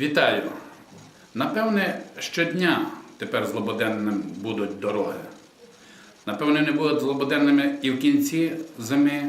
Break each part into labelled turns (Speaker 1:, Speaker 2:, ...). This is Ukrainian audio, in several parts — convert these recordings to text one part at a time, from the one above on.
Speaker 1: Вітаю! Напевне, щодня тепер злободенним будуть дороги. Напевне, не будуть злободенними і в кінці зими,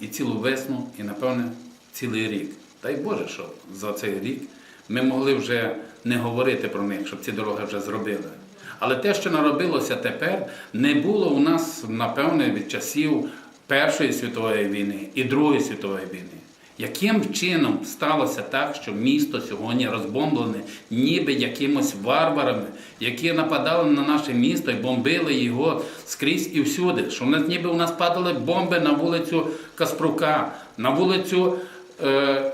Speaker 1: і цілу весну, і, напевне, цілий рік. Дай Боже, що за цей рік ми могли вже не говорити про них, щоб ці дороги вже зробили. Але те, що наробилося тепер, не було у нас, напевне, від часів Першої світової війни і Другої світової війни. Яким чином сталося так, що місто сьогодні розбомблене ніби якимось варварами, які нападали на наше місто і бомбили його скрізь і всюди? Що в нас ніби у нас падали бомби на вулицю Каспрука, на вулицю е,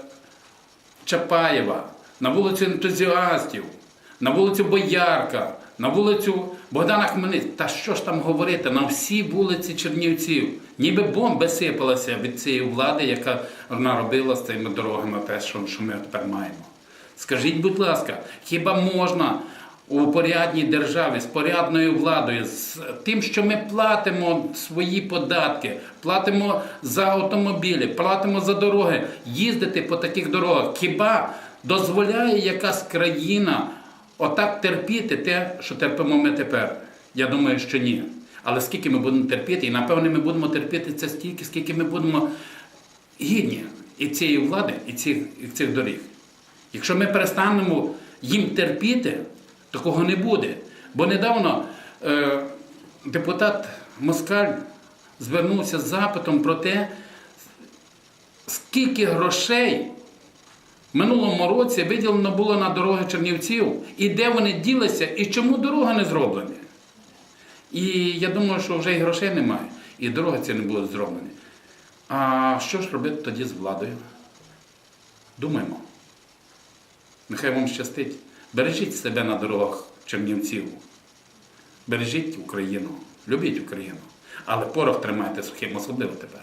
Speaker 1: Чапаєва, на вулицю ентузіастів, на вулицю Боярка, на вулицю Богдана Хмельницького. Та що ж там говорити? На всі вулиці Чернівців. Ніби бомби сипалися від цієї влади, яка наробила з цими дорогами те, що ми тепер маємо. Скажіть, будь ласка, хіба можна у порядній державі з порядною владою, з тим, що ми платимо свої податки, платимо за автомобілі, платимо за дороги, їздити по таких дорогах? Хіба дозволяє якась країна отак терпіти те, що терпимо ми тепер? Я думаю, що ні. Але скільки ми будемо терпіти, і напевне ми будемо терпіти це стільки, скільки ми будемо гідні і цієї влади, і цих, і цих доріг. Якщо ми перестанемо їм терпіти, такого не буде. Бо недавно е, депутат Москаль звернувся з запитом про те, скільки грошей минулому році виділено було на дороги Чернівців, і де вони ділися, і чому дороги не зроблені. І я думаю, що вже і грошей немає, і дороги ці не будуть зроблені. А що ж робити тоді з владою? Думаємо. Нехай вам щастить. Бережіть себе на дорогах Чернівців. Бережіть Україну, любіть Україну. Але порох тримайте сухим, особливо тепер.